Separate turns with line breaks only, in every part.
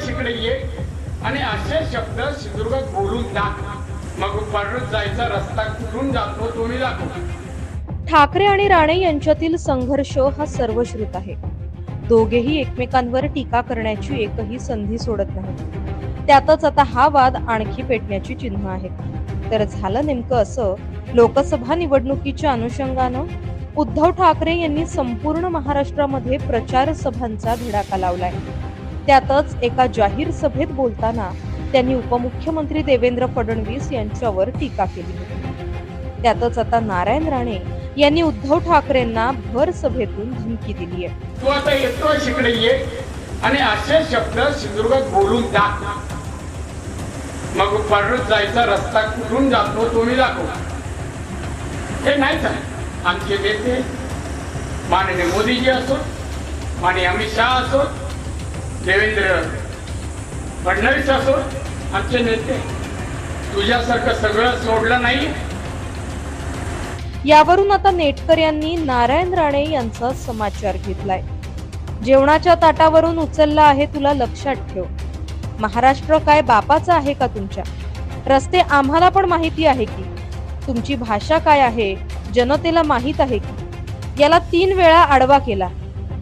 शिकडे ये आणि असे शब्द सिंधुदुर्गात बोलून दाख. मग परत जायचा रस्ता कुठून जातो तुम्ही दाखव
ठाकरे आणि राणे यांच्यातील संघर्ष हा सर्वश्रुत आहे. दोघेही एकमेकांवर टीका करण्याची एकही संधी सोडत नाही त्यातच आता हा वाद आणखी पेटण्याची चिन्ह आहेत तर झालं नेमकं असं लोकसभा निवडणुकीच्या अनुषंगानं? उद्धव ठाकरे यांनी संपूर्ण महाराष्ट्रामध्ये प्रचार सभांचा धडाका लावलाय. त्यातच एका जाहीर सभेत बोलताना त्यांनी उपमुख्यमंत्री देवेंद्र फडणवीस यांच्यावर टीका केली होती. त्यातच आता नारायण राणे यांनी उद्धव ठाकरेंना भर सभेतून धमकी दिली आहे.
तू आता येतोय शिकडे ये आणि असे शब्द सिंधुदुर्गात बोलून दाख मग परत जायचा रस्ता कुठून जातो तुम्ही दाखव. हे नाही झालं. आमचे नेते माननीय मोदीजी असो माननीय अमित शहा असो देवेंद्र फडणवीस असो आमचे नेते तुझ्यासारखं सगळं सोडलं नाही?
यावरून आता नेटकर यांनी नारायण राणे यांचा समाचार घेतलाय. जेवणाच्या ताटावरून उचलला आहे तुला लक्षात ठेव. महाराष्ट्र काय बापाचा आहे का तुमच्या? रस्ते आम्हाला पण माहिती आहे की. तुमची भाषा काय आहे? जनतेला माहीत आहे की. याला तीन वेळा आडवा केला.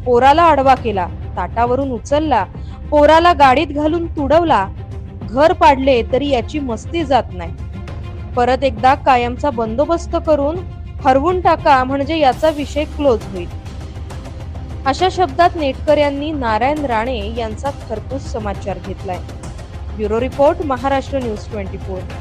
पोराला आडवा केला. ताटावरून उचलला पोराला गाडीत घालून तुडवला घर पाडले तरी याची मस्ती जात नाही. परत एकदा कायमचा बंदोबस्त करून हरवून टाका म्हणजे याचा विषय क्लोज होईल. अशा शब्दात नेटकर यांनी नारायण राणे यांचा खरपूस समाचार घेतलाय. Bureau report Maharashtra news twenty four.